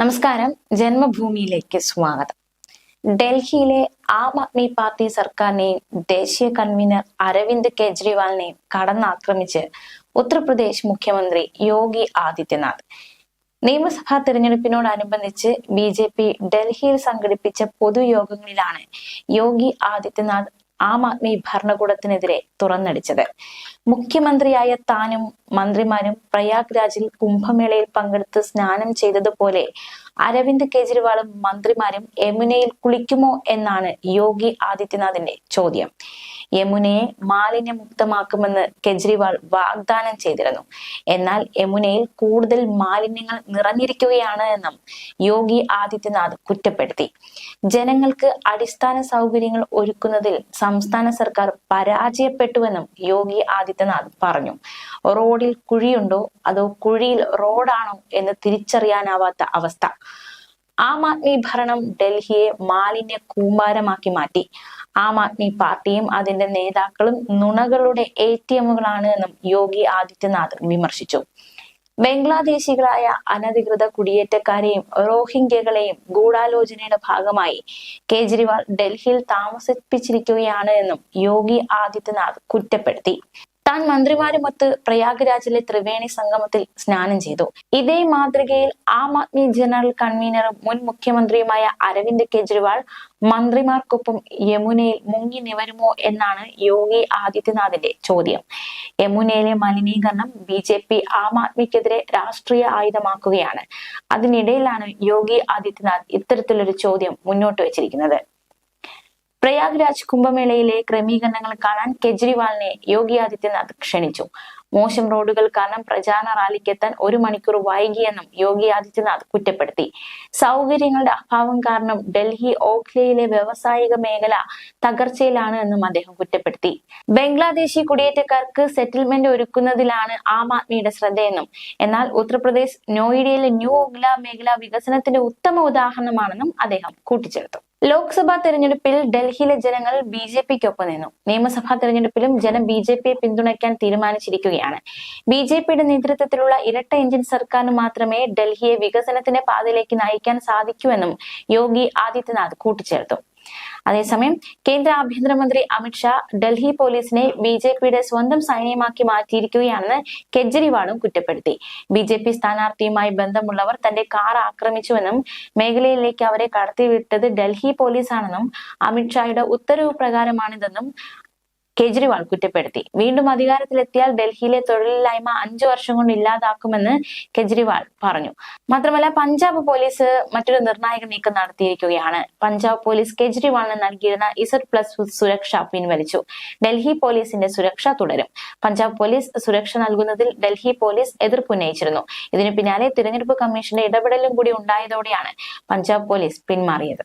നമസ്കാരം. ജന്മഭൂമിയിലേക്ക് സ്വാഗതം. ഡൽഹിയിലെ ആം ആദ്മി പാർട്ടി സർക്കാരിനെയും ദേശീയ കൺവീനർ അരവിന്ദ് കെജ്രിവാളിനെയും കടന്നാക്രമിച്ച് ഉത്തർപ്രദേശ് മുഖ്യമന്ത്രി യോഗി ആദിത്യനാഥ്. നിയമസഭാ തെരഞ്ഞെടുപ്പിനോടനുബന്ധിച്ച് ബി ജെ പി ഡൽഹിയിൽ സംഘടിപ്പിച്ച പൊതുയോഗങ്ങളിലാണ് യോഗി ആദിത്യനാഥ് ആം ആദ്മി ഭരണകൂടത്തിനെതിരെ തുറന്നടിച്ചത്. മുഖ്യമന്ത്രിയായ താനും മന്ത്രിമാരും പ്രയാഗ് രാജിൽ കുംഭമേളയിൽ പങ്കെടുത്ത് സ്നാനം ചെയ്തതുപോലെ അരവിന്ദ് കെജ്രിവാളും മന്ത്രിമാരും യമുനയിൽ കുളിക്കുമോ എന്നാണ് യോഗി ആദിത്യനാഥിന്റെ ചോദ്യം. യമുനയെ മാലിന്യമുക്തമാക്കുമെന്ന് കെജ്രിവാൾ വാഗ്ദാനം ചെയ്തിരുന്നു. എന്നാൽ യമുനയിൽ കൂടുതൽ മാലിന്യങ്ങൾ നിറഞ്ഞിരിക്കുകയാണ് എന്നും യോഗി ആദിത്യനാഥ് കുറ്റപ്പെടുത്തി. ജനങ്ങൾക്ക് അടിസ്ഥാന സൗകര്യങ്ങൾ ഒരുക്കുന്നതിൽ സംസ്ഥാന സർക്കാർ പരാജയപ്പെട്ടുവെന്നും യോഗി ആദിത്യനാഥ് പറഞ്ഞു. റോഡിൽ കുഴിയുണ്ടോ? അതോ കുഴിയിൽ റോഡാണോ എന്ന് തിരിച്ചറിയാനാവാത്ത അവസ്ഥ. ആം ആദ്മി ഭരണം ഡൽഹിയെ മാലിന്യ കൂമ്പാരമാക്കി മാറ്റി. ആം ആദ്മി പാർട്ടിയും അതിന്റെ നേതാക്കളും നുണകളുടെ എ ടി എമ്മുകളാണ് എന്നും യോഗി ആദിത്യനാഥ് വിമർശിച്ചു. ബംഗ്ലാദേശികളായ അനധികൃത കുടിയേറ്റക്കാരെയും റോഹിംഗ്യകളെയും ഗൂഢാലോചനയുടെ ഭാഗമായി കേജ്രിവാൾ ഡൽഹിയിൽ താമസിപ്പിച്ചിരിക്കുകയാണ് എന്നും യോഗി ആദിത്യനാഥ് കുറ്റപ്പെടുത്തി. താൻ മന്ത്രിമാരുമൊത്ത് പ്രയാഗ്രാജിലെ ത്രിവേണി സംഗമത്തിൽ സ്നാനം ചെയ്തു. ഇതേ മാതൃകയിൽ ആം ആദ്മി ജനറൽ കൺവീനറും മുൻ മുഖ്യമന്ത്രിയുമായ അരവിന്ദ് കെജ്രിവാൾ മന്ത്രിമാർക്കൊപ്പം യമുനയിൽ മുങ്ങി നിവരുമോ എന്നാണ് യോഗി ആദിത്യനാഥിന്റെ ചോദ്യം. യമുനയിലെ മലിനീകരണം ബി ജെ പി ആം ആദ്മിക്കെതിരെ രാഷ്ട്രീയ ആയുധമാക്കുകയാണ്. അതിനിടയിലാണ് യോഗി ആദിത്യനാഥ് ഇത്തരത്തിലൊരു ചോദ്യം മുന്നോട്ട് വെച്ചിരിക്കുന്നത്. പ്രയാഗ്രാജ് കുംഭമേളയിലെ ക്രമീകരണങ്ങൾ കാണാൻ കെജ്രിവാളിനെ യോഗി ആദിത്യനാഥ് ക്ഷണിച്ചു. മോശം റോഡുകൾ കാരണം പ്രചാരണ റാലിക്ക് എത്താൻ ഒരു മണിക്കൂർ വൈകിയെന്നും യോഗി ആദിത്യനാഥ് കുറ്റപ്പെടുത്തി. സൗകര്യങ്ങളുടെ അഭാവം കാരണം ഡൽഹി ഓഖ്ലയിലെ വ്യവസായിക മേഖല തകർച്ചയിലാണ് എന്നും അദ്ദേഹം കുറ്റപ്പെടുത്തി. ബംഗ്ലാദേശി കുടിയേറ്റക്കാർക്ക് സെറ്റിൽമെന്റ് ഒരുക്കുന്നതിലാണ് ആം ആദ്മിയുടെ ശ്രദ്ധയെന്നും എന്നാൽ ഉത്തർപ്രദേശ് നോയിഡയിലെ ന്യൂ ഓഗ്ല മേഖല വികസനത്തിന്റെ ഉത്തമ ഉദാഹരണമാണെന്നും അദ്ദേഹം കൂട്ടിച്ചേർത്തു. ലോക്സഭാ തെരഞ്ഞെടുപ്പിൽ ഡൽഹിയിലെ ജനങ്ങൾ ബി ജെ പിക്കൊപ്പം നിന്നു. നിയമസഭാ തെരഞ്ഞെടുപ്പിലും ജനം ബി ജെ പിയെ പിന്തുണയ്ക്കാൻ തീരുമാനിച്ചിരിക്കുകയാണ്. ബി ജെ പിയുടെ നേതൃത്വത്തിലുള്ള ഇരട്ട എഞ്ചിൻ സർക്കാരിന് മാത്രമേ ഡൽഹിയെ വികസനത്തിന്റെ പാതയിലേക്ക് നയിക്കാൻ സാധിക്കൂ എന്നും യോഗി ആദിത്യനാഥ് കൂട്ടിച്ചേർത്തു. അതേസമയം കേന്ദ്ര ആഭ്യന്തരമന്ത്രി അമിത്ഷാ ഡൽഹി പോലീസിനെ ബി ജെ പിയുടെ സ്വന്തം സൈന്യമാക്കി മാറ്റിയിരിക്കുകയാണെന്ന് കെജ്രിവാളും കുറ്റപ്പെടുത്തി. ബി ജെ പി സ്ഥാനാർത്ഥിയുമായി ബന്ധമുള്ളവർ തന്റെ കാർ ആക്രമിച്ചുവെന്നും മേഖലയിലേക്ക് അവരെ കടത്തിവിട്ടത് ഡൽഹി പോലീസാണെന്നും അമിത്ഷായുടെ ഉത്തരവ് പ്രകാരമാണിതെന്നും കേജ്രിവാൾ കുറ്റപ്പെടുത്തി. വീണ്ടും അധികാരത്തിലെത്തിയാൽ ഡൽഹിയിലെ തൊഴിലില്ലായ്മ അഞ്ചു വർഷം കൊണ്ട് ഇല്ലാതാക്കുമെന്ന് കെജ്രിവാൾ പറഞ്ഞു. മാത്രമല്ല പഞ്ചാബ് പോലീസ് മറ്റൊരു നിർണായക നീക്കം നടത്തിയിരിക്കുകയാണ്. പഞ്ചാബ് പോലീസ് കെജ്രിവാളിന് നൽകിയിരുന്ന ഇസഡ് പ്ലസ് സുരക്ഷ പിൻവലിച്ചു. ഡൽഹി പോലീസിന്റെ സുരക്ഷ തുടരും. പഞ്ചാബ് പോലീസ് സുരക്ഷ നൽകുന്നതിൽ ഡൽഹി പോലീസ് എതിർപ്പുന്നയിച്ചിരുന്നു ഇതിനു പിന്നാലെ തിരഞ്ഞെടുപ്പ് കമ്മീഷന്റെ ഇടപെടലും കൂടി ഉണ്ടായതോടെയാണ് പഞ്ചാബ് പോലീസ് പിന്മാറിയത്.